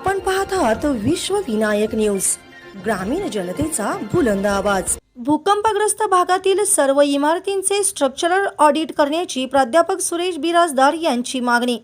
आपण पाहत आहात विश्व विनायक न्यूज ग्रामीण जनतेचा बुलंद आवाज. भूकंपग्रस्त भागातील सर्व इमारतींचे स्ट्रक्चरल ऑडिट करण्याची प्राध्यापक सुरेश बिराजदार यांची मागणी.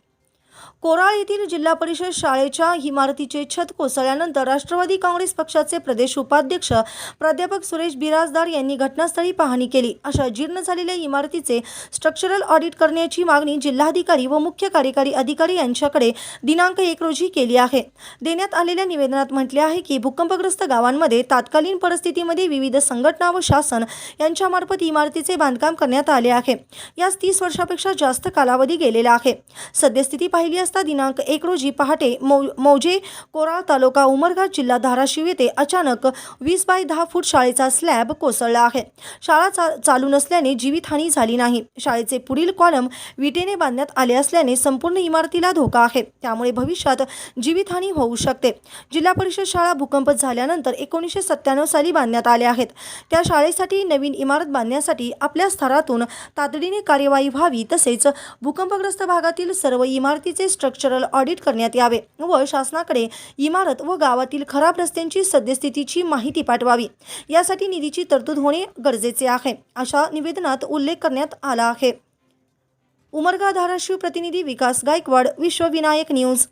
कोराळ येथील जिल्हा परिषद शाळेच्या इमारतीचे छत कोसळल्यानंतर राष्ट्रवादी काँग्रेस पक्षाचे प्रदेश उपाध्यक्ष प्राध्यापक सुरेश बिराजदार यांनी घटनास्थळी पाहणी केली. अशा जीर्ण झालेल्या इमारतीचे स्ट्रक्चरल ऑडिट करण्याची मागणी जिल्हाधिकारी व मुख्य कार्यकारी अधिकारी यांच्याकडे दिनांक एक रोजी केली आहे. देण्यात आलेल्या निवेदनात म्हटले आहे की भूकंपग्रस्त गावांमध्ये तात्कालीन परिस्थितीमध्ये विविध संघटना व शासन यांच्यामार्फत इमारतीचे बांधकाम करण्यात आले आहे. यास तीस वर्षापेक्षा जास्त कालावधी गेलेला आहे. सद्यस्थिती पाहिली असता दिनांक एक रोजी पहाटे मौ मौजे कोराळ तालुका उमरघाट जिल्हा धाराशिव येथे अचानक वीस बाय दहा फूट शाळेचा स्लॅब कोसळला आहे. शाळा चा चालू नसल्याने जीवितहानी झाली नाही. शाळेचे पुढील कॉलम विटेने बांधण्यात आले असल्याने संपूर्ण इमारतीला धोका आहे. त्यामुळे भविष्यात जीवितहानी होऊ शकते. जिल्हा परिषद शाळा भूकंप झाल्यानंतर एकोणीसशे सत्त्याण्णव साली बांधण्यात आल्या आहेत. त्या शाळेसाठी नवीन इमारत बांधण्यासाठी आपल्या स्तरातून तातडीने कार्यवाही व्हावी तसेच भूकंपग्रस्त भागातील सर्व इमारतीचे स्ट्रक्चरल ऑडिट करण्यात यावे व शासनाकडे इमारत व गावातील खराब रस्त्यांची सद्यस्थितीची माहिती पाठवावी. यासाठी निधीची तरतूद होणे गरजेचे आहे अशा निवेदनात उल्लेख करण्यात आला आहे. उमरगा धाराशिव प्रतिनिधी विकास गायकवाड विश्वविनायक न्यूज.